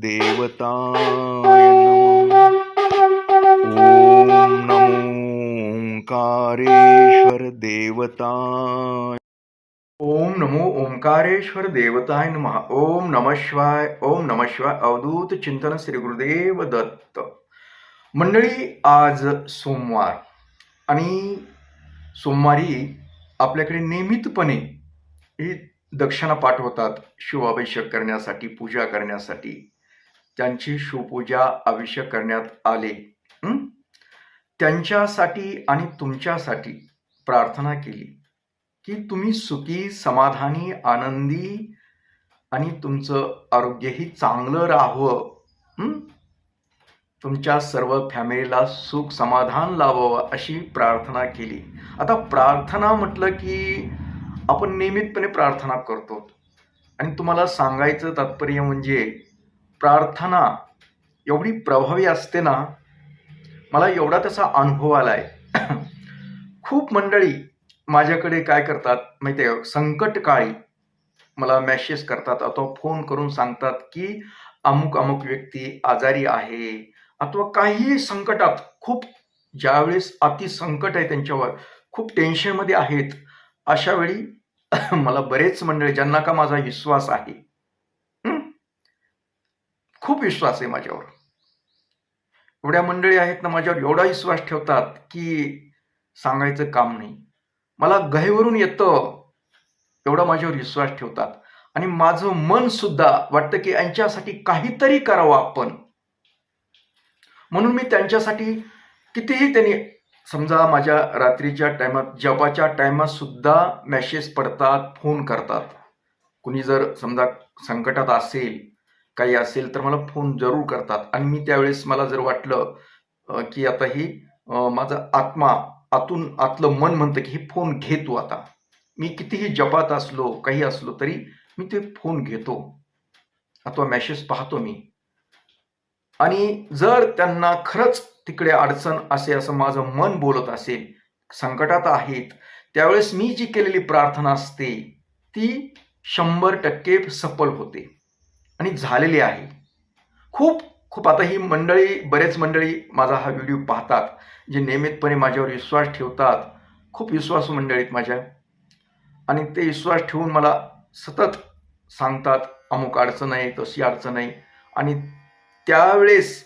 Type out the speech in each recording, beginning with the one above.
देवताय ॐ नमो ओंकारेश्वर देवताय। ओम नमो ओंकारेश्वर देवताय नमः। ओम नम शिवाय ओम नम शिवाय अवधूत चिंतन श्री गुरुदेव दत्त। मंडळी आज सोमवार आणि सोमवारी आपल्याकडे नियमितपणे ही दक्षिणा पाठवतात शिवाभिषेक करण्यासाठी पूजा करण्यासाठी. त्यांची शिवपूजा अभिषेक करण्यात आले. त्यांच्यासाठी आणि तुमच्यासाठी प्रार्थना केली की तुम्ही सुखी समाधानी आनंदी आणि तुमचं आरोग्यही चांगलं राहावं. तुमच्या सर्व फॅमिलीला सुख समाधान लावावं अशी प्रार्थना केली. आता प्रार्थना म्हटलं की आपण नियमितपणे प्रार्थना करतो. आणि तुम्हाला सांगायचं तात्पर्य म्हणजे प्रार्थना एवढी प्रभावी असते ना मला एवढा त्याचा अनुभव आलाय. खूप मंडळी माझ्याकडे काय करतात माहिती आहे संकट काळी मला मेसेज करतात अथवा फोन करून सांगतात की अमुक अमुक व्यक्ती आजारी आहे अथवा काही संकटात खूप ज्यावेळेस अति संकट आहे त्यांच्यावर खूप टेन्शनमध्ये आहेत अशा वेळी मला बरेच मंडळी ज्यांना का माझा विश्वास आहे खूप विश्वास आहे माझ्यावर. एवढ्या मंडळी आहेत ना माझ्यावर एवढा विश्वास ठेवतात की सांगायचं काम नाही. मला गहेवरून येतं एवढा माझ्यावर विश्वास ठेवतात. आणि माझं मन सुद्धा वाटतं की यांच्यासाठी काहीतरी करावं आपण. म्हणून मी त्यांच्यासाठी कितीही त्यांनी समजा माझ्या रात्रीच्या टायमात जपाच्या टायमात सुद्धा मेसेज पडतात फोन करतात. कुणी जर समजा संकटात असेल काही असेल तर मला फोन जरूर करतात. आणि मी त्यावेळेस मला जर वाटलं की आता ही माझा आत्मा आतून आतलं मन म्हणतं की हे फोन घेतो आता. मी कितीही जपात असलो काही असलो तरी मी ते फोन घेतो. अथवा मेसेज पाहतो मी. आणि जर त्यांना खरंच तिकडे अडचण असे असं माझं मन बोलत असेल संकटात आहेत त्यावेळेस मी जी केलेली प्रार्थना असते ती शंभर टक्के सफल होते. आणि झालेली आहे. खूप खूप आता ही मंडळी बरेच मंडळी माझा हा व्हिडिओ पाहतात जे नियमितपणे माझ्यावर विश्वास ठेवतात. खूप विश्वास मंडळीत आहेत माझ्या. आणि ते विश्वास ठेवून मला सतत सांगतात अमुक अडचण आहे तशी अडचण आहे. आणि त्यावेळेस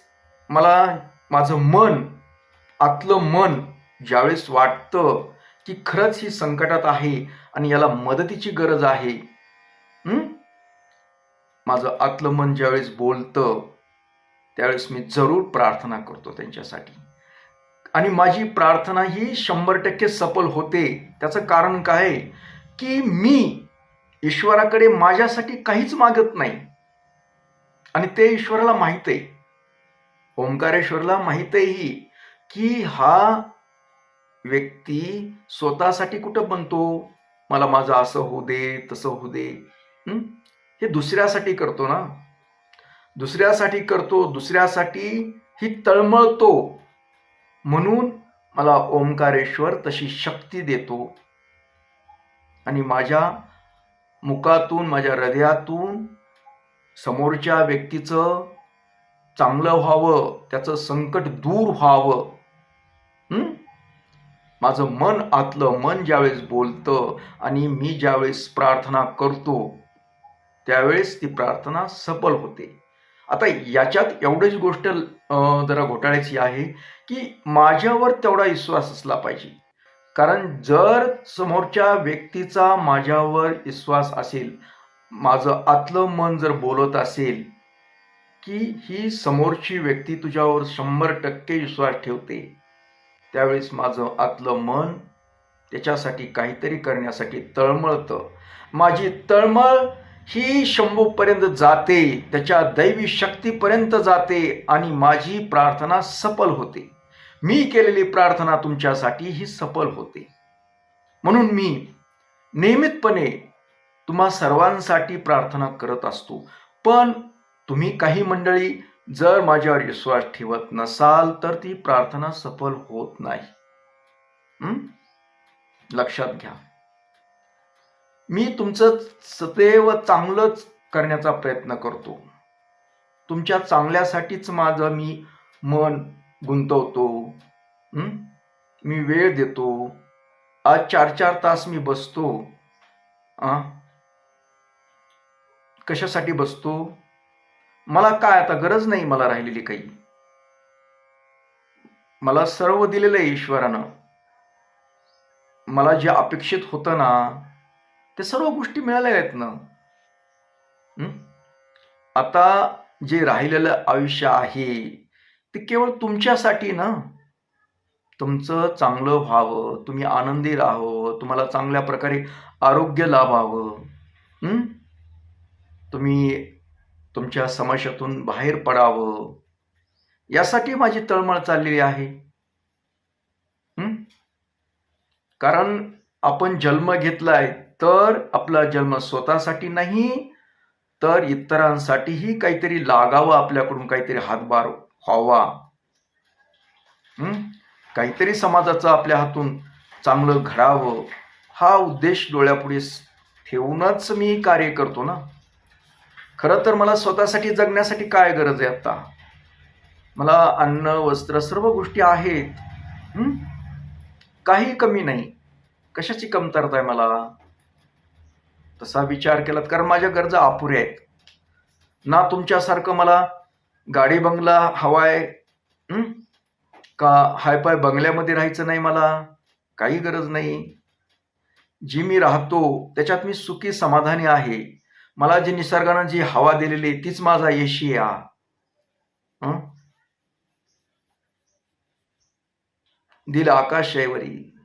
मला माझं मन आतलं मन ज्यावेळेस वाटतं की खरंच ही संकटात आहे आणि याला मदतीची गरज आहे माझं आतलं मन ज्यावेळेस बोलतं त्यावेळेस मी जरूर प्रार्थना करतो त्यांच्यासाठी. आणि माझी प्रार्थना ही शंभर टक्के सफल होते. त्याचं कारण काय आहे? की मी ईश्वराकडे माझ्यासाठी काहीच मागत नाही. आणि ते ईश्वराला माहीत आहे. ओंकारेश्वरला माहीत आहे ही की हा व्यक्ती स्वतःसाठी कुठं बनतो? मला माझं असं होऊ दे तसं होऊ दे. हे दुसऱ्यासाठी करतो ना. दुसऱ्यासाठी करतो दुसऱ्यासाठी ही तळमळतो. म्हणून मला ओंकारेश्वर तशी शक्ती देतो. आणि माझ्या मुखातून माझ्या हृदयातून समोरच्या व्यक्तीचं चांगलं व्हावं त्याचं संकट दूर व्हावं माझं मन आतलं मन ज्यावेळेस बोलतं आणि मी ज्यावेळेस प्रार्थना करतो त्यावेळेस ती प्रार्थना सफल होते. आता याच्यात एवढीच गोष्ट जरा घोटाळ्याची आहे की माझ्यावर तेवढा विश्वास असला पाहिजे. कारण जर समोरच्या व्यक्तीचा माझ्यावर विश्वास असेल माझं आतलं मन जर बोलत असेल की ही समोरची व्यक्ती तुझ्यावर शंभर टक्के विश्वास ठेवते त्यावेळेस माझं आतलं मन त्याच्यासाठी काहीतरी करण्यासाठी तळमळतं. माझी तळमळ ही शंभूपर्यंत जाते त्याच्या दैवी शक्तीपर्यंत जाते आणि माझी प्रार्थना सफल होते. मी केलेली प्रार्थना तुमच्यासाठी ही सफल होते. म्हणून मी नियमितपणे तुम्हा सर्वांसाठी प्रार्थना करत असतो. पण तुम्ही काही मंडळी जर माझ्यावर विश्वास ठेवत नसाल तर ती प्रार्थना सफल होत नाही. लक्षात घ्या. मी तुमचं सदैव चांगलंच करण्याचा प्रयत्न करतो. तुमच्या चांगल्यासाठीच माझं मी मन गुंतवतो. मी वेळ देतो. आज चार चार तास मी बसतो. आ कशासाठी बसतो? मला काय आता गरज नाही मला राहिलेली काही. मला सर्व दिलेलं आहे ईश्वरानं. मला जे अपेक्षित होतं ना ते सर्व गोष्टी मिळाल्या आहेत ना. आता जे राहिलेलं आयुष्य आहे ते केवळ तुमच्यासाठी ना. तुमचं चांगलं व्हावं तुम्ही आनंदी राहावं तुम्हाला चांगल्या प्रकारे आरोग्य लाभावं. तुम्ही तुमच्या समस्यातून बाहेर पडावं. यासाठी माझी तळमळ चाललेली आहे. कारण आपण जन्म घेतला आहे. तर आपला जन्म स्वतःसाठी नाही तर इतरांसाठीही काहीतरी लागावं आपल्याकडून काहीतरी हातभार व्हावा. काहीतरी समाजाचं आपल्या हातून चांगलं घडावं हा उद्देश डोळ्यापुढे ठेवूनच मी कार्य करतो ना. खरं तर मला स्वतःसाठी जगण्यासाठी काय गरज आहे आता? मला अन्न वस्त्र सर्व गोष्टी आहेत. काही कमी नाही. कशाची कमतरता आहे मला? तसा विचार केलात कारण माझ्या गरजा अपुऱ्या आहेत. ना तुमच्यासारखं मला गाडी बंगला हवाय हं? का हायपाय बंगल्यामध्ये राहायचं नाही मला? काही गरज नाही. जी मी राहतो त्याच्यात मी सुखी समाधानी आहे. मला जी निसर्गानं जी हवा दिलेली तीच माझा येशी या हं? दिल आकाश आहे वरी.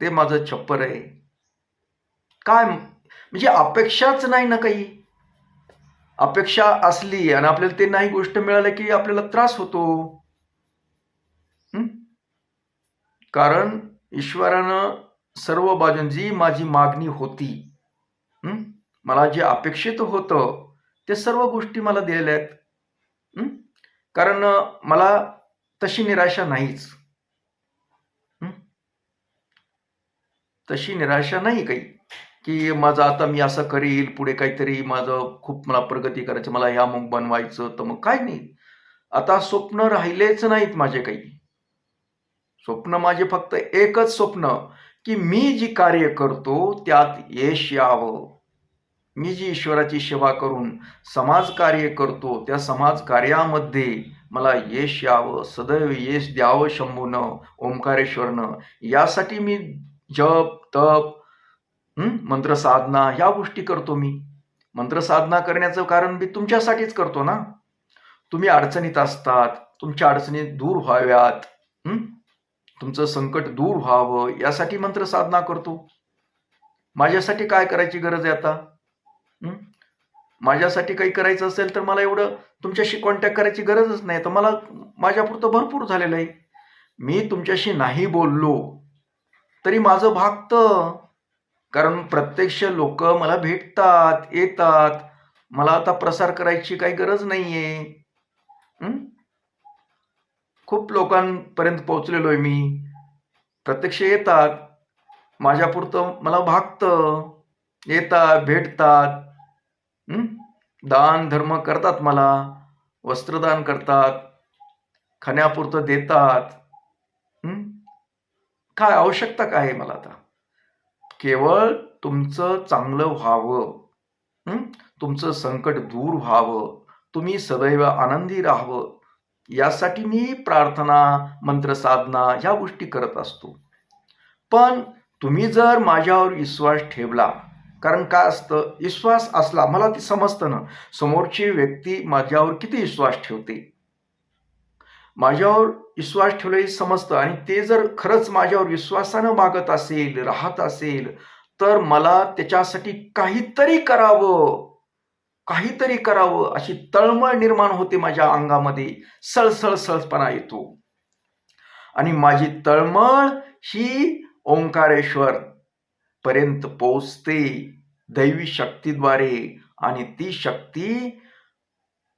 ते माझं छप्पर आहे. काय म्हणजे अपेक्षाच नाही ना काही. अपेक्षा असली आणि आपल्याला ते नाही गोष्ट मिळाली की आपल्याला त्रास होतो. कारण ईश्वरानं सर्व बाजून जी माझी मागणी होती मला जे अपेक्षित होतं ते सर्व गोष्टी मला दिलेल्या आहेत. कारण मला तशी निराशा नाहीच. तशी निराशा नाही काही. की माझं आता मी असं करील पुढे काहीतरी माझं खूप मला प्रगती करायची मला ह्या मग बनवायचं तर मग काय नाही. आता स्वप्न राहिलेच नाहीत माझे काही. स्वप्न माझे फक्त एकच स्वप्न की मी जी कार्य करतो त्यात यश यावं. मी जी ईश्वराची सेवा करून समाज कार्य करतो त्या समाज कार्यामध्ये मला यश यावं सदैव यश द्यावं शंभून ओंकारेश्वरनं. यासाठी मी जप तप मंत्रसाधना ह्या गोष्टी करतो मी. मंत्रसाधना करण्याचं कारण मी तुमच्यासाठीच करतो ना? तुम्ही अडचणीत असतात तुमच्या अडचणी दूर व्हाव्यात. तुमचं संकट दूर व्हावं यासाठी मंत्रसाधना करतो. माझ्यासाठी काय करायची गरज आहे आता? माझ्यासाठी काही करायचं असेल तर मला एवढं तुमच्याशी कॉन्टॅक्ट करायची गरजच नाही. तर मला माझ्यापुरतं भरपूर झालेलं आहे. मी तुमच्याशी नाही बोललो. तरी माझं भागतं. कारण प्रत्यक्ष लोक मला भेटतात येतात. मला आता प्रसार करायची काही गरज नाहीये. आहे खूप लोकांपर्यंत पोहोचलेलो आहे मी. प्रत्यक्ष येतात. माझ्यापुरतं मला भागतं. येतात भेटतात. दान धर्म करतात मला. वस्त्रदान करतात. खाण्यापुरतं देतात. काय आवश्यकता काय आहे मला आता? केवळ तुमचं चांगलं व्हावं तुमचं संकट दूर व्हावं तुम्ही सदैव आनंदी राहावं यासाठी मी प्रार्थना मंत्रसाधना ह्या गोष्टी करत असतो. पण तुम्ही जर माझ्यावर विश्वास ठेवला कारण काय असतं? विश्वास असला मला ते समजतं ना. समोरची व्यक्ती माझ्यावर किती विश्वास ठेवते? माझ्यावर विश्वास ठेवले समजतं आणि ते जर खरंच माझ्यावर विश्वासानं मागत असेल राहत असेल तर मला त्याच्यासाठी काहीतरी करावं. काहीतरी करावं अशी तळमळ निर्माण होते माझ्या अंगामध्ये. सळसळ सळपणा येतो. आणि माझी तळमळ ही ओंकारेश्वर पर्यंत पोचते दैवी शक्तीद्वारे आणि ती शक्ती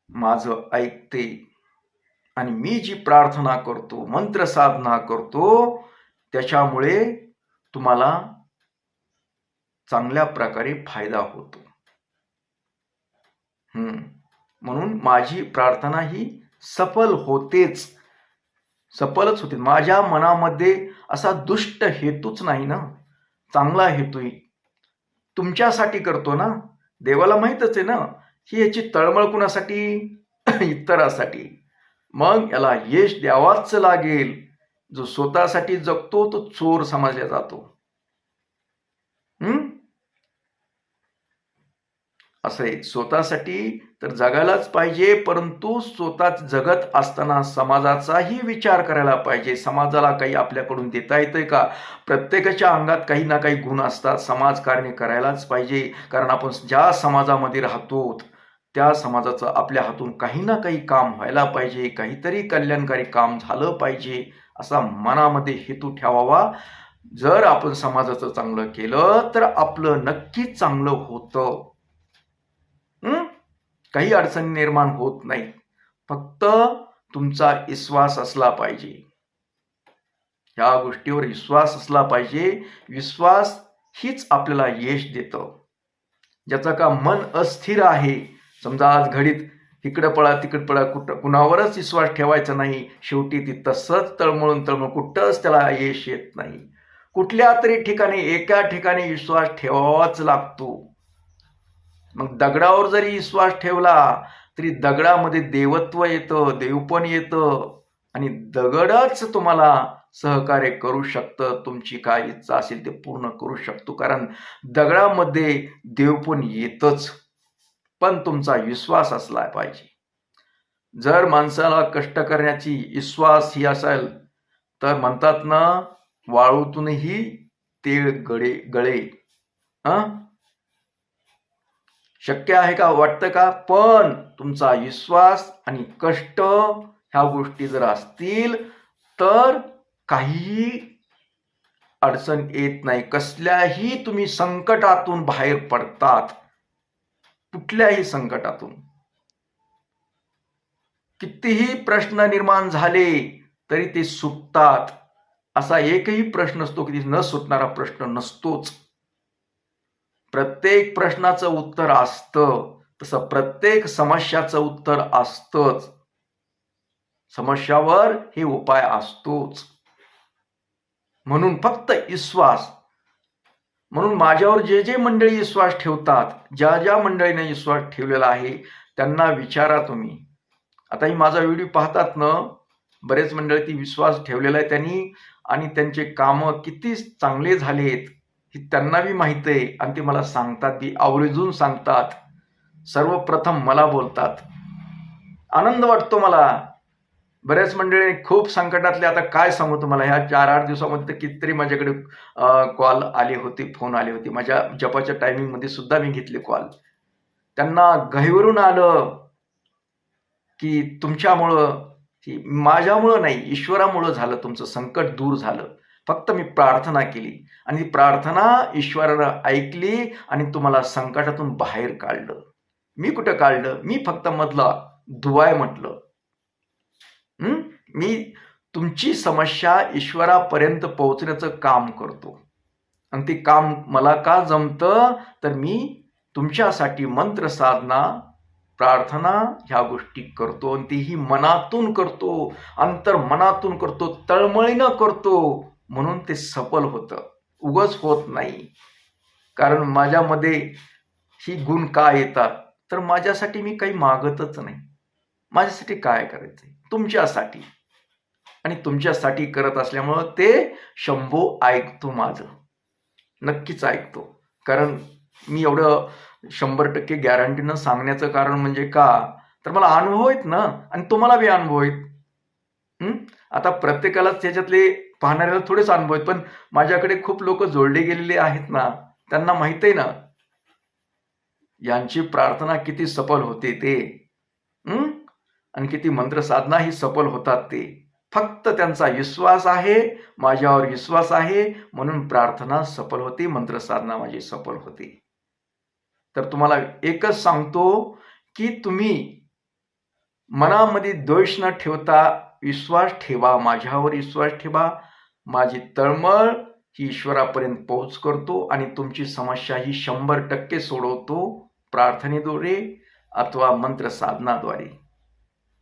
माझं ऐकते. आणि मी जी प्रार्थना करतो मंत्र साधना करतो त्याच्यामुळे तुम्हाला चांगल्या प्रकारे फायदा होतो. हम्म. म्हणून माझी प्रार्थना ही सफल होतेच. सफलच होते. माझ्या मनामध्ये असा दुष्ट हेतूच नाही ना. चांगला हेतू तुमच्यासाठी करतो ना. देवाला माहीतच आहे ना. ही याची तळमळ कुणासाठी? इतरासाठी. मग याला यश द्यावाच लागेल. जो स्वतःसाठी जगतो तो चोर समजला जातो. हम्म? असं आहे. स्वतःसाठी तर जगायलाच पाहिजे परंतु स्वतःच जगत असताना समाजाचाही विचार करायला पाहिजे. समाजाला काही आपल्याकडून देता येतंय का? प्रत्येकाच्या अंगात काही ना काही गुण असतात. समाजकार्य करायलाच पाहिजे. कारण आपण ज्या समाजामध्ये राहतो त्या समाजाचं आपल्या हातून काही ना काही काम व्हायला पाहिजे काहीतरी कल्याणकारी काम झालं पाहिजे असा मनामध्ये हेतू ठेवावा. जर आपण समाजाचं चांगलं केलं तर आपलं नक्कीच चांगलं होतं. काही अडचणी निर्माण होत नाही फक्त तुमचा विश्वास असला पाहिजे. ह्या गोष्टीवर विश्वास असला पाहिजे. विश्वास हीच आपल्याला यश देत. ज्याचं का मन अस्थिर आहे समजा आज घडीत इकडं पळा तिकडं पळा कुठं कुणावरच विश्वास ठेवायचा नाही. शेवटी ती तसंच तळमळून तळमळ कुठंच त्याला यश येत नाही. कुठल्या तरी ठिकाणी एका ठिकाणी विश्वास ठेवावाच लागतो. मग दगडावर जरी विश्वास ठेवला तरी दगडामध्ये देवत्व येतं देवपण येतं आणि दगडच तुम्हाला सहकार्य करू शकतं. तुमची काय इच्छा असेल ते पूर्ण करू शकतो. कारण दगडामध्ये देवपण येतच. पण तुमचा विश्वास असला पाहिजे. जर माणसाला कष्ट करण्याची विश्वास ही असेल तर म्हणतात ना वाळूतूनही तेळ गळे गळे. शक्य आहे का वाटतं का? पण तुमचा विश्वास आणि कष्ट ह्या गोष्टी जर असतील तर काहीही अडचण येत नाही. कसल्याही तुम्ही संकटातून बाहेर पडतात. कुठल्याही संकटातून. कितीही प्रश्न निर्माण झाले तरी ते सुटतात. असा एकही प्रश्न असतो की न सुटणारा प्रश्न नसतोच. प्रत्येक प्रश्नाचं उत्तर असतं. तसं प्रत्येक समस्याचं उत्तर असतंच. समस्यावर हे उपाय असतोच. म्हणून फक्त विश्वास म्हणून माझ्यावर जे जे मंडळी विश्वास ठेवतात ज्या ज्या मंडळीने विश्वास ठेवलेला आहे त्यांना विचारा तुम्ही. आता ही माझा व्हिडिओ पाहतात ना बरेच मंडळी ती विश्वास ठेवलेला आहे त्यांनी आणि त्यांचे कामं किती चांगले झालेत ही त्यांना बी माहीत आहे आणि ते मला सांगतात ती आवर्जून सांगतात. सर्वप्रथम मला बोलतात. आनंद वाटतो मला. बऱ्याच मंडळी खूप संकटातले आता काय सांगू तुम्हाला? ह्या चार आठ दिवसामध्ये तर कितीतरी माझ्याकडे कॉल आले होते फोन आले होते. माझ्या जपाच्या टायमिंगमध्ये सुद्धा मी घेतले कॉल त्यांना गहिवरून आलं की तुमच्यामुळं माझ्यामुळं नाही ईश्वरामुळं झालं तुमचं संकट दूर झालं. फक्त मी प्रार्थना केली. आणि प्रार्थना ईश्वरानं ऐकली आणि तुम्हाला संकटातून बाहेर काढलं. मी कुठं काढलं? मी फक्त मधला दुवाय म्हटलं. मी तुमची समस्या ईश्वरापर्यंत पोहोचण्याचं काम करतो. आणि ते काम मला का जमतं? तर मी तुमच्यासाठी मंत्र साधना प्रार्थना ह्या गोष्टी करतो. आणि तीही मनातून करतो. अंतर मनातून करतो. तळमळीनं करतो. म्हणून ते सफल होतं. उगच होत नाही. कारण माझ्यामध्ये ही गुण का येतात? तर माझ्यासाठी मी काही मागतच नाही. माझ्यासाठी काय करायचंय? तुमच्यासाठी. आणि तुमच्यासाठी करत असल्यामुळं ते शंभो ऐकतो माझं. नक्कीच ऐकतो. कारण मी एवढं शंभर टक्के गॅरंटीनं सांगण्याचं कारण म्हणजे का? तर मला अनुभव आहेत ना? आणि तुम्हाला बी अनुभव आहेत. आता प्रत्येकालाच त्याच्यातले पाहणाऱ्याला थोडेच अनुभव आहेत. पण माझ्याकडे खूप लोक जोडले गेलेले आहेत ना? त्यांना माहीत आहे ना? यांची प्रार्थना किती सफल होते ते. आणि किती मंत्रसाधना ही सफल होतात ते. फक्त त्यांचा विश्वास आहे माझ्यावर विश्वास आहे म्हणून प्रार्थना सफल होते मंत्रसाधना माझी सफल होते. तर तुम्हाला एकच सांगतो की तुम्ही मनामध्ये द्वेष न ठेवता विश्वास ठेवा माझ्यावर विश्वास ठेवा. माझी तळमळ ही ईश्वरापर्यंत पोहोच करतो आणि तुमची समस्या ही शंभर टक्के सोडवतो प्रार्थनेद्वारे अथवा मंत्रसाधनाद्वारे